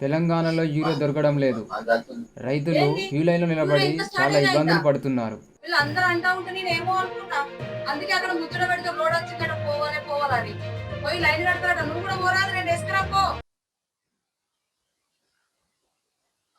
తెలంగాణలో యూరియా దొరకడం లేదు. రైతులు క్యూ లైన్లో నిలబడి చాలా ఇబ్బందులు పడుతున్నారు. అంటా ఉంటే నేను ఏమో అనుకున్నా. అందుకే అక్కడ ముచ్చట పెడితే రోడ్ వచ్చిందట పోవాలి పోవాలని. పోయి లైన్ నువ్వు కూడా పోరాదు రెండు వేసుకురా పో.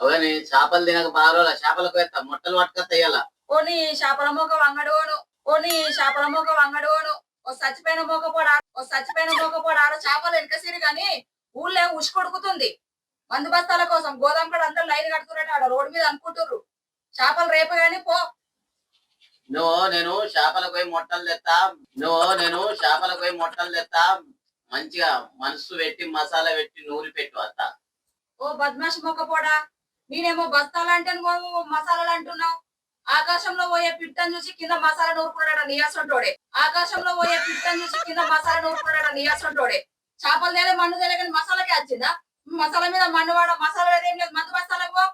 అవని చేపలు తినక బాగా చేపలకు వేస్తా. మొట్టలు పట్టుకొస్తా ఇయ్యాల. ఓని చేపల మోక వంగడోను ఓని. చేపల మోక వంగడోను ఓ చచ్చిపోయిన మోక పోడా ఓ చచ్చిపోయిన మోక పోడా ఆడ చేపలు వెనకసిరి కానీ ఊళ్ళో ఉసి కొడుకుతుంది? మందు బస్తాల కోసం గోదాం కూడా అందరూ లైన్ కడుతున్నట్టు ఆడ రోడ్డు మీద అనుకుంటుర్రు. చేపలు రేపు గాని పో. నువ్వు నేను చేపలకు పోయి మొట్టలు తెస్తా నువ్వు నేను చేపలకు పోయి మొట్టలు తెస్తా మంచిగా మనసు పెట్టి మసాలా పెట్టి నూరి పెట్టు అత్త. ఓ బద్మాష్ మొక్క పోడా నేనేమో బస్తాలు అంటే మసాలాలు అంటున్నావు? ఆకాశంలో పోయే పిట్టని చూసి కింద మసాలా నూరుకున్నాడు నీయాసంటోడే. ఆకాశంలో పోయే పిట్టని చూసి కింద మసాలా నూరుకున్నాడు నీయాసంటోడే. చేపలు తేలే మన్ను తేలే కానీ మసాలాకే వచ్చిందా మసాలా మీద మన్ను వాడ మసాలా ఏం లేదు. మందు బస్తాలకు పో.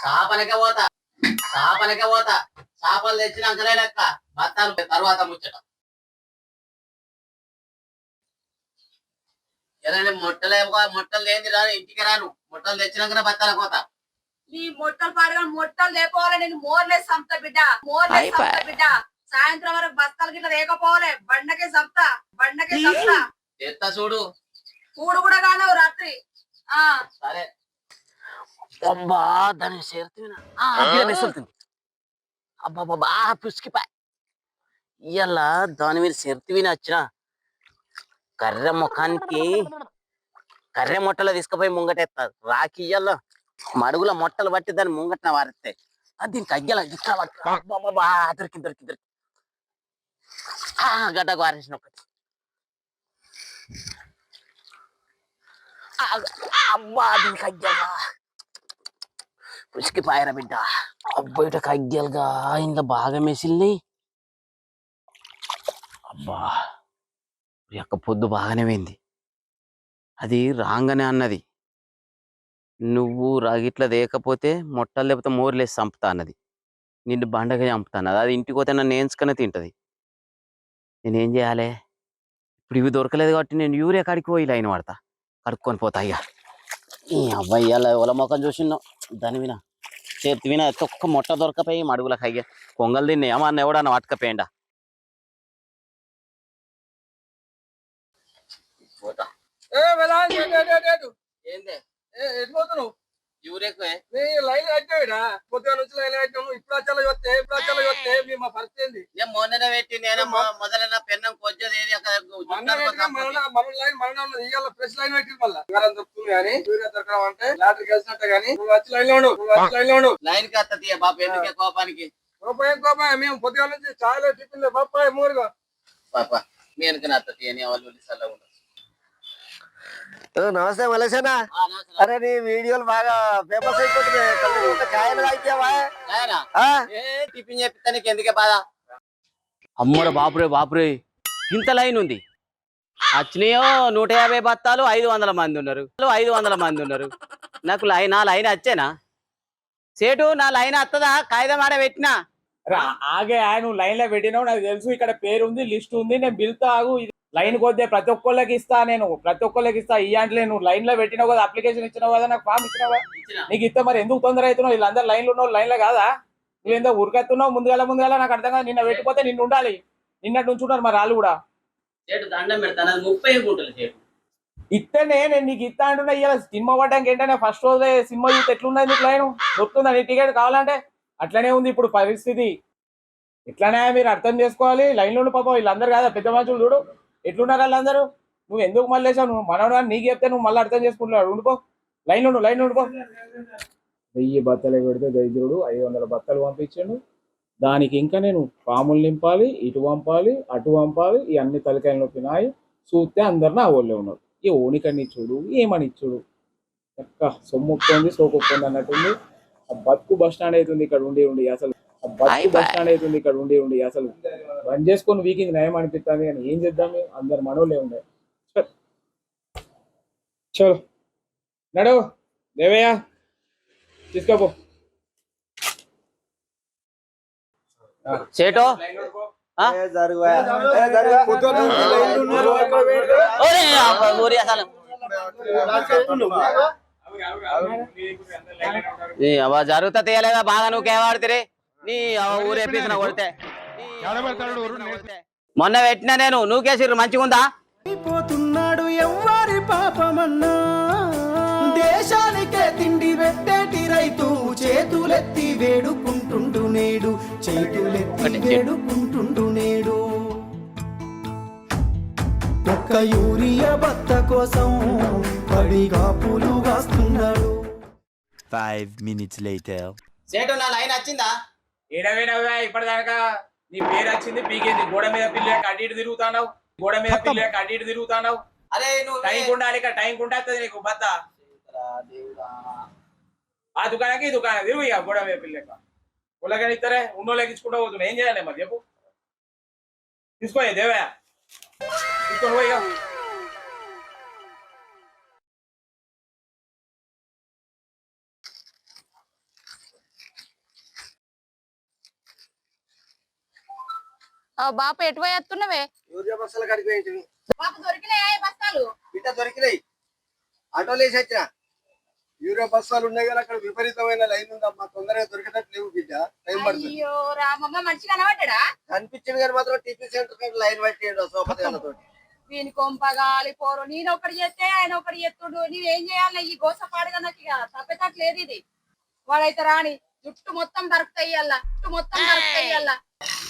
చేపలకే పోతా. చేపలకే పోతా. చేపలు తెచ్చినాకనే లెక్క. బత్తాలు తర్వాత ముచ్చట. ఏదైనా మొట్టలే మొట్టలు లేని రాను ఇంటికి రాను. మొట్టలు తెచ్చినాకనే బత్తాల పోతా. నీ మొట్టలు పాడగా మొట్టలు లేకపోవాలి నేను మోర్లేసి సంపుతా బిడ్డ. మోర్లేసి సంపుతా బిడ్డ. సాయంత్రం వరకు బస్తాలు గిట్ల లేకపోవాలి. బండకే సంపుతా. బండకే సంపుతా. తెస్తా చూడు. కూడు కూడా కానవు రాత్రి. ఆ. సరే. అబ్బా దాన్ని ఇవాళ దాని మీద సెర్తి విని వచ్చిన. కర్రె ముఖానికి కర్రె మొట్టలో తీసుకుపోయి ముంగటెత్తా. రాకి ఇయ్యాల. మడుగుల మొట్టలు బట్టి దాన్ని ముంగట్న వారెత్తాయి అది దీనికి. అబ్బబ్బబ్బా, దొరికి దొరికి దొరికి. ఆ గడ్డకు వారేసిన ఒకటి అబ్బా దీనికి అగ్గెలా పుసికి బిడ్డ అబ్బాయిట కగ్గెలుగా ఇంత బాగా మెసిల్ని అబ్బా యొక్క పొద్దు బాగానే పోయింది. అది రాగానే అన్నది. నువ్వు రాగిట్లా దేకపోతే మొట్టలు లేకపోతే మోర్లేసి చంపుతా అన్నది. నిన్ను బండగా చంపుతాను అది ఇంటికి పోతే నన్ను ఏంచుకనే తింటది. నేనేం చేయాలి? ఇప్పుడు ఇవి దొరకలేదు కాబట్టి నేను యూరియా కాడికి పోయి లైన్ పడతా కడుక్కొని పోతా ఇక. ఈ అబ్బాయి ఇవాళ ఎవల మొఖం చూసినావు దాని విన చేతి విన తొక్క మొట్ట దొరకపోయి మడుగులకు అయ్యా. కొంగలు తిన్నా ఏమన్నా ఎవడన్నా పట్టుకపోయిండా పోతా. ఏ వెళ్ళాలి ఏంటి? ఏంది? ఏ, ఎటు పోతున్నావు? నీ లైన్ కట్టావిడా పొద్దున నుంచి లైన్ కట్టాము ఇప్పుడు వచ్చాలో ఇప్పుడు వచ్చాలో మీ మా పరిస్థితి ఏంది? నేను మొన్ననే పెట్టి నేను మొదలైన పెన్నం ఏది అక్కడ మన లైన్ మన ఉన్నది. ఇవాళ ఫ్రెష్ లైన్ పెట్టి మళ్ళీ. దొరుకుతుంది కానీ యూరియా దొరకడం అంటే లాటరీ కలిసినట్టే కానీ నువ్వు వచ్చి లైన్లో ఉండు నువ్వు వచ్చి లైన్లో ఉండు. లైన్కి బాబు ఎందుకే కోపానికి? రూపాయి మేము పొద్దున నుంచి చాలా టిఫిన్ పాప మీ వెనక నత్తది అని వాళ్ళు ఉండదు నమస్తే మలేషనా అరే నీ వీడియోలు బాగా ఫేమస్ అయిపోతున్నాయి. అమ్మడ బాపురే బాపురే. ఇంత లైన్ ఉంది. వచ్చినాయో నూట యాభై బత్తాలు ఐదు వందల మంది ఉన్నారు. ఐదు వందల మంది ఉన్నారు. నాకు లైన్ నా లైన్ వచ్చేనా? సేటు నా లైన్ వస్తుందా కాగితం ఆడ పెట్టినా? రా- ఆగే ఆ నువ్వు లైన్లో పెట్టినావు. నాకు తెలుసు ఇక్కడ పేరు ఉంది లిస్ట్ ఉంది. నేను బిల్తో ఆగు. లైన్ కొద్దే ప్రతి ఒక్కళ్ళకి ఇస్తా నేను ప్రతి ఒక్కళ్ళకి ఇస్తా. ఇయ్యంట్లే నువ్వు లైన్లో పెట్టినావు కదా అప్లికేషన్ ఇచ్చినావు కదా నాకు ఫామ్ ఇచ్చినావు? కదా. నీకు ఇస్తే మరి ఎందుకు తొందర అవుతున్నావు? వీళ్ళందరూ లైన్లో ఉన్నావు లైన్లో కాదా? నువ్వు ఏందో ఉరికెత్తున్నావు ముందుగా ముందుగా నాకు అర్థం కాదు. నిన్న పెట్టిపోతే నిన్ను ఉండాలి. నిన్నట్టు ఉంచుంటారు మరి వాళ్ళు కూడా. ఇస్తేనే నేను నీకు ఇస్తా అంటున్నా ఇవాళ సినిమా పడ్డానికి ఏంటంటే ఫస్ట్ రోజే సినిమా చూస్తే ఎట్లున్నది నీకు లైన్? దొరుకుతుందా నీ టికెట్ కావాలంటే? అట్లనే ఉంది ఇప్పుడు పరిస్థితి. ఇట్లానే మీరు అర్థం చేసుకోవాలి? లైన్లో పాపం వీళ్ళందరూ కాదా? పెద్ద మనుషులు చూడు. ఎట్లున్నారు వాళ్ళందరూ? నువ్వు ఎందుకు మళ్ళీ లేచావు? నువ్వు మనవడు నీకు చెప్తే నువ్వు మళ్ళీ అర్థం చేసుకుంటున్నాడు ఉండుకో లైన్ ఉండు లైన్ ఉండిపో వెయ్యి బత్తలు పెడితే దరిద్రుడు ఐదు వందల బత్తలు పంపించాడు. దానికి ఇంకా నేను పాములు నింపాలి ఇటు పంపాలి అటు పంపాలి ఈ అన్ని తలకాయలు నొప్పినాయి చూస్తే అందరు నా ఊళ్ళో ఉన్నారు. ఈ ఓనికని ఇచ్చుడు ఏమని ఇచ్చుడు? చక్క సొమ్ముక్కుంది సోకొక్కుంది అన్నట్టుంది. ఆ బతుకు బస్ స్టాండ్ అవుతుంది ఇక్కడ ఉండి ఉండి. అసలు అవుతుంది ఇక్కడ ఉండి ఉండి అసలు బంద్ చేసుకొని వీకింగ్ నయం అనిపిస్తుంది కానీ ఏం చేద్దాం? అందరు మనోళ్ళే ఉండే. చల్. చలో. నడు. దేవయ్య తీసుకోపో. ఊరి అసలు. జరుగుతా తీయలేదా? బాగా నువ్వు కేవాడుతురే. నీ ఊరేపేసిన కొడితే. మొన్న పెట్టినా నేను నువ్వు కేసిర్రు మంచిగా ఉందా పోతున్నాడు ఎవ్వరి పాపమన్నా. దేశానికే తిండి పెట్టేటి రైతు చేతులెత్తి వేడుకుంటుండు నేడు చేతులెత్తి వేడుకుంటుండు నేడు. ఒక్క యూరియా బత్త కోసం పడిగా పూలు కాస్తున్నాడు. Five minutes later. సేటు నా లైన్ వచ్చిందా? ఏడవేనవ్వా ఇప్పటిదాకా నీ పేరు వచ్చింది పీకేంది. గోడ మీద పిల్లకి అటు ఇటు తిరుగుతావు గోడ మీద పిల్లకి అటు ఇటు తిరుగుతావు అరే నువ్వు టైం ఉండాలి ఇక్కడ టైం ఉంటే నీకు బత్త ఆ దుకాణానికి ఈ దుకాణం తిరుగు ఇక గోడ మీద పిల్లక ఉల్లకని ఇస్తారే ఉన్నోళ్ళకి ఇచ్చుకుంటూ పోతున్నా ఏం చేయాలి మరి చెప్పు. తీసుకో దేవయ్య తీసుకొని పోయి బాప ఎటు పోయి వస్తున్నావే యూరియా బస్సులు బాప దొరికినాయా బస్తాలు? బిడ్డ దొరికినాయి. ఆటోలు వేసి వచ్చిన. యూరియా బస్సులు ఉన్నాయి కానీ అక్కడ విపరీతమైన లైన్ ఉందమ్మా తొందరగా దొరికేటట్టు లేవు బిడ్డ. టైం పడుతుంది. అయ్యో రామమ్మ కనబడ్డా? కనిపించింది కానీ మాత్రం టిఫిన్ సెంటర్ లైన్ పట్టిండు వీని కొంపగాలి పోరు. నేను ఒకటి చేస్తే ఆయన ఒకటి చేస్తుడు. నీవేం చేయాలి? ఈ గోస పాడుగా నాకు ఇక తప్పేటట్లేదు ఇది. వాడైతే రాని. జుట్టు మొత్తం దొరుకుతాయి అల్లా. జుట్టు మొత్తం దొరుకుతాయి అల్లా నీ బస్తాల దగ్గర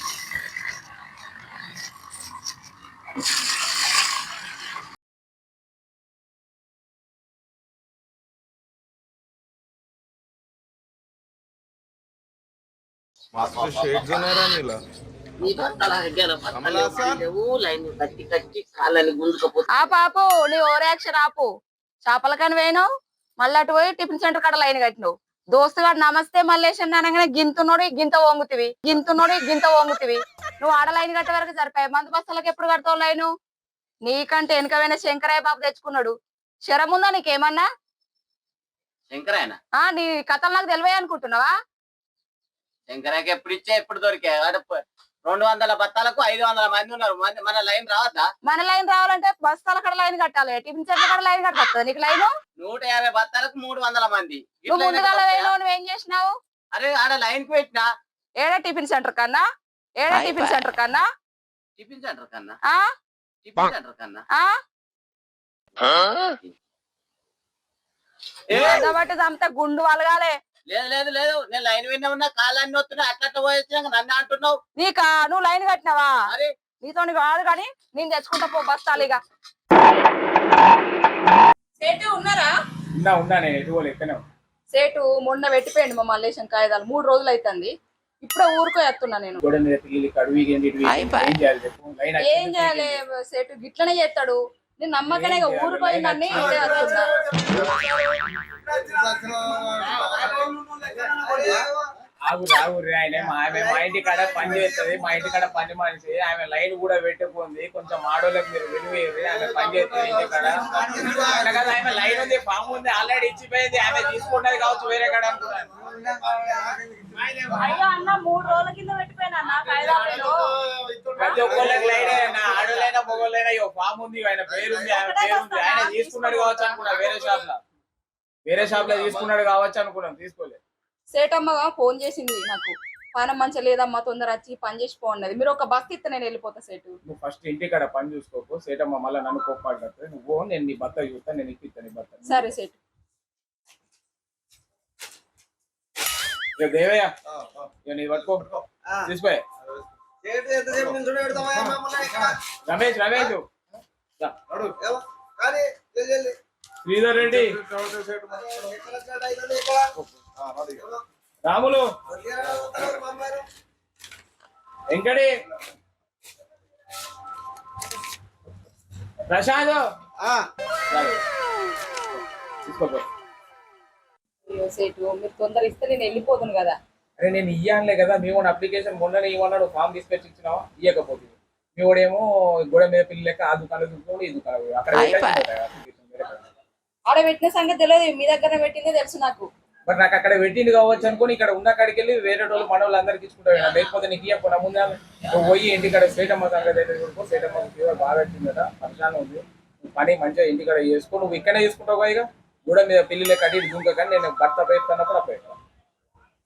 బస్తాలు లేవు లైన్ కట్టి కట్టి కాళ్ళని గుంజుకపోతే ఆ పాపు నీ ఓరాక్షన్ ఆపు. చేపల కని పోయినావు మళ్ళీ అటు పోయి టిఫిన్ సెంటర్ కాడ లైన్ కట్టినావు దోస్తుగాడు నమస్తే మల్లేషన్ అనగానే గింతున్నోడు గింత వంగుతివి గింతున్నోడు గింత వంగుతివి. నువ్వు ఆడ లైన్ కట్టే వరకు సరిపోయి. మందు బస్తాలకు ఎప్పుడు కడతావు లైను? నీకంటే వెనకమైన శంకరయ్య బాబు తెచ్చుకున్నాడు. శరం ఉందా నీకేమన్నా? శంకరాయన ఆ నీ కథలు నాకు తెలివే అనుకుంటున్నావా? శంకరాయకి ఎప్పుడు ఇచ్చా ఎప్పుడు దొరికా రెండు వందల బత్తాలకు ఐదు వందల మంది ఉన్నారు. మన లైన్ రావద్దా? మన లైన్ రావాలంటే బస్తాల కడ లైన్ కట్టాలి. టిఫిన్ సెంటర్ కడ లైన్ కట్టొస్తుంది నీకు లైన్? నూట యాభై బత్తాలకు మూడు వందల మంది. నువ్వు ముందుగా నువ్వేం చేసినావు? అరే ఆడ లైన్కి పెట్టినా? ఏడా టిఫిన్ సెంటర్ కన్నా? ఏడా టిఫిన్ సెంటర్ కన్నా? టిఫిన్ సెంటర్ కన్నా? ఆ? టిఫిన్ సెంటర్ కన్నా? ఆ? ఏ, బట్టి చంపితే గుండు వలగాలే. లేదు లేదు లేదు. నేను లైన్ విన్నా ఉన్నా కాళ్ళన్నీ వస్తున్నా అట్లా పోయొచ్చినాక నన్ను అంటున్నావు. నీకా? నువ్వు లైన్ కట్టినావా? అరే నీతో కాదు కానీ నేను తెచ్చుకుంటా పో బస్తాలు ఇక. సేటు ఉన్నారా? ఉన్నా ఉన్నా నేను ఎటు. సేటు మొన్న పెట్టిపోయింది మా మల్లేశం కాగితాలు. మూడు రోజులు అవుతుంది ఇప్పుడే ఊరుకో ఎత్తున్నా నేను. ఏం చేయాలి సేటు గిట్లనే చేస్తాడు నేను నమ్మకనే ఇక ఊరిపోయిందని ఇప్పుడే వస్తున్నా ఆగు ఆగు రే ఆయన. మా ఆమె మా ఇంటి కాడ పని చేస్తుంది మా ఇంటి కాడ పని మనిషి. ఆమె లైన్ కూడా పెట్టుకుంది. కొంచెం ఆడోళ్ళకి మీరు విలువేది ఆమె పని చేస్తుంది ఇంటి కాడ కదా ఆమె లైన్ ఉంది ఫామ్ ఉంది ఆల్రెడీ ఇచ్చిపోయింది. ఆమె తీసుకుంటది కావచ్చు వేరే కాడ అనుకున్నాను అయ్యో అన్న మూడు రోజుల కింద పెట్టిపోయినా ప్రతి ఒక్కళ్ళకి లైన్ నా ఆడోళ్ళైనా మొగోళ్ళైనా ఇగో ఫామ్ ఉంది ఆయన పేరు ఉంది ఆమె పేరు ఉంది. ఆయన తీసుకున్నాడు కావచ్చు అనుకున్నా వేరే షాప్లో వేరే షాప్లో తీసుకున్నాడు కావచ్చు అనుకున్నాం తీసుకోలేదు సేటమ్మ ఫోన్ చేసింది నాకు. పానం మంచిగా లేదమ్మా తొందర వచ్చి పని చేసి పోన్నది మీరు ఒక బస్ ఇస్తే నేను వెళ్ళిపోతా సేటు. నువ్వు ఫస్ట్ ఇంటికాడ పని చూసుకోకు. సేటమ్మ మళ్ళీ నన్ను కోపాడుతుంది నువ్వు నేను నీ భర్త చూస్తా నేను ఇప్పిస్తాను నీ భర్త సరే సేటు. దేవయ్య? నీ పట్టుకో. తీసుకో? రమేష్ రమేష్. దా. ఏమో? కానీ జల్ది జల్ది. శ్రీధర్ రెడ్డి. రాములు. వెంకటి ప్రసాద్. మీరు తొందర ఇస్తే నేను వెళ్ళిపోతాను కదా. అరే నేను ఇయ్యానులే కదా మీ వాడు అప్లికేషన్ మొన్ననే ఇవ్వన్నాడు ఫామ్ తీసుకొచ్చి ఇచ్చినావా? ఇయ్యకపోతే. మీ వాడేమో గోడ మీద పిల్లి లెక్క ఆ దుకాణం చూసుకోండి ఈ దుకాణం. అక్కడ. ఆడ పెట్టిన సంగతి తెలియదు మీ దగ్గర పెట్టిందే తెలుసు నాకు. మరి నాకు అక్కడ పెట్టింది కావచ్చు అనుకుని ఇక్కడ ఉన్న కాడికి వెళ్ళి వేరే వాళ్ళు మన వాళ్ళు అందరికి ఇచ్చుకుంటారు లేకపోతే నీకు ఇవ్వకుండా ముందే నువ్వు పోయి ఇంటికాడ సేటమ్మ సంగతి అయితే చూడుకో సేటమ్మ ఫీవర్ బాగా వచ్చిందట పరిశానం ఉంది. పని మంచిగా ఇంటికాడ చేసుకో నువ్వు ఇక్కడే చేసుకుంటావు ఇక. కూడా మీద పెళ్ళిలో కట్టి దుంక కానీ నేను భర్త పెడతానప్పుడు అప్పుడు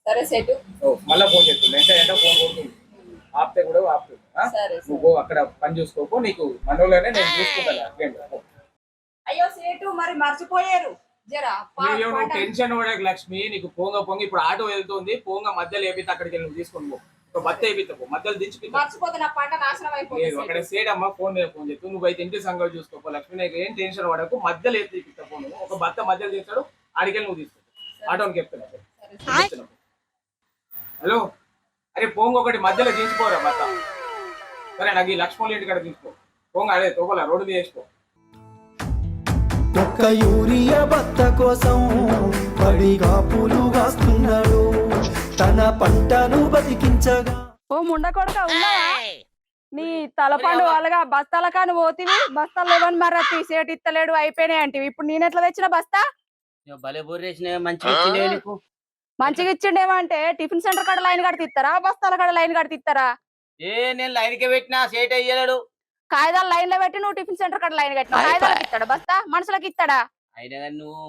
సరే సెట్. ఓ, మళ్ళా ఫోన్ చేస్తుంది. ఎంత ఎంత ఫోన్ కొడుతుంది. ఆపితే కూడా ఆపుతుంది నువ్వు అక్కడ పని చూసుకోపో నీకు మనలోనే నేను చూసుకుంటాను. అయ్యో సేటు మరి మర్చిపోయారు. నువ్వు టెన్షన్ పడక లక్ష్మి నీకు పోంగ పొంగి ఇప్పుడు ఆటో వెళ్తుంది పోంగ మధ్యలో వేపితే అక్కడికి వెళ్ళి నువ్వు తీసుకొని పో. బత్త వేపిస్తా పో మధ్యలో దించి పిత్తా. మర్చిపోతే నా పంట నాశనం లేదు అయిపోతుంది అక్కడ సేడమ్మా ఫోన్ మీద ఫోన్ చేస్తూ నువ్వు అయితే ఇంటి సంగతి చూసుకోపో లక్ష్మి నీకు ఏం టెన్షన్ పడకు మధ్యలో వేసి తీపిస్తా ఫోన్ ఒక బత్త మధ్యలో తీస్తాడు ఆడికెళ్ళి నువ్వు తీసుకో. ఆటోకి చెప్తున్నా. హలో? అరే పోంగ ఒకటి మధ్యలో దించిపోరా బత్త. సరే నాకు ఈ లక్ష్మణ్ ఇంటి కాడ తీసుకో. పోంగ అదే తోపల రోడ్డు తీసుకో ఒక్క యూరియా బత్త కోసం పడిగా పూలు కాస్తున్నాడు తన పంటను బతికించగా ఓ ముండ కొడుక ఉన్నావా? నీ తలపండు వాళ్ళగా బస్తాల కాని పోతివి బస్తాలు లేవని మరి తీసేటి ఇత్తలేడు అయిపోయినాయి అంటే ఇప్పుడు నేను ఎట్లా తెచ్చిన బస్తా? భలే మంచిగా ఇచ్చిండేమో అంటే టిఫిన్ సెంటర్ కాడ లైన్ కడితే ఇస్తారా బస్తాల కాడ లైన్ కడితే ఇస్తారా ఏ నేను లైన్కి పెట్టినా సేట్ అయ్యలేడు కాగితాలు లైన్లో పెట్టి నువ్వు టిఫిన్ సెంటర్ కాడ లైన్ కట్టినా కాగితాలకు ఇస్తాడా? బస్తా? మనుషులకు ఇస్తాడా? అయినా కానీ నువ్వు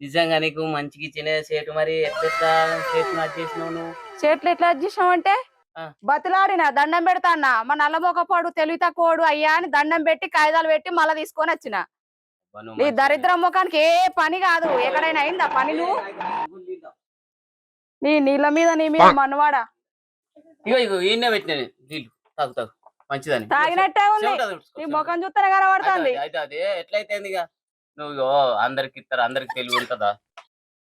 నిజంగా నీకు మంచిగా ఇచ్చిన సేటు మరి ఎట్లా చేసినావు నువ్వు? చేతులు ఎట్లా చేసినావు అంటే. బతిలాడినా దండం పెడతా అన్న మా నల్లమొకపోడు తెలివి తక్కువడు అయ్యా అని దండం పెట్టి కాగితాలు పెట్టి మళ్ళా తీసుకొని వచ్చిన. నీ దరిద్రం ముఖానికి ఏ పని కాదు. ఎక్కడైనా అయిందా పని నువ్వు నీ నీళ్ళ మీద నీ మీద మనవాడా ఇగో ఇగో ఈయన పెట్టిన నీళ్ళు తాగు తాగు. మంచిదని. తాగినట్టే ఉంది. నీ. ముఖం చూస్తేనే కనబడుతుంది. అయితే అదే ఎట్లయితే ఇక నువ్వు అందరికి ఇస్తారు అందరికి తెలివి ఉంటుందా?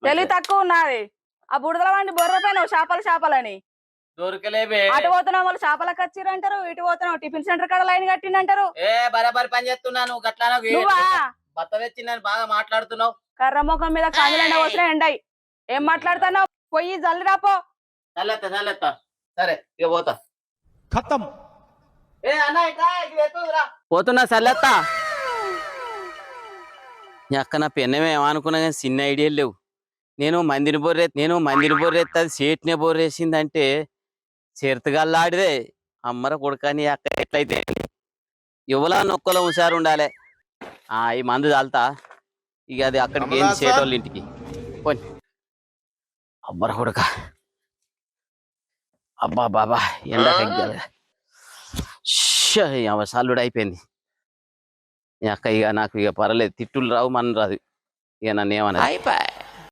తెలివి తక్కువ ఉన్నది. ఆ బుడదల వాడిని బొర్రపోయినావు చేపలు చేపలని. దొరకలేబే అటు పోతున్నావు వాళ్ళు చేపలకు వచ్చిరంటారు ఇటు పోతున్నావు టిఫిన్ సెంటర్ కాడ లైన్ కట్టిండంటారు. ఏ బరాబరి పని చేస్తున్నా నువ్వు గట్లా నువ్వా? బత్త తెచ్చిందని బాగా మాట్లాడుతున్నావు. కర్ర ముఖం మీద కందులైన వచ్చిన ఎండయి ఏం మాట్లాడుతున్నావు? పొయ్యి చల్లెత్తా చల్లెత్తా. సరే ఇక పోతా. ఖతం. పోతున్నా సర్లేత్తా. నీ అక్క నా పెన్నమే ఏమనుకున్నా కానీ చిన్న ఐడియాలు లేవు. నేను మందిని బొర్రే నేను మందిని బొర్రెత్తే అది సేట్నే బొర్రేసిందంటే చేరతగల్లాడిదే అమ్మర కొడుక నీ అక్క ఎట్లయితే? యువలా నొక్కలో హుషారు ఉండాలి. ఆ ఈ మందు చాలుతా ఇక అది అక్కడికి ఏంది సేటోళ్ళ ఇంటికి. పోని. అబ్బర కొడుక. అబ్బా బాబా ఎండ అయిపోయింది. ఈ అక్క ఇక నాకు ఇక పర్లేదు తిట్టులు రావు మన రాదు. ఇక నన్ను ఏమన్నా అయిపోయి.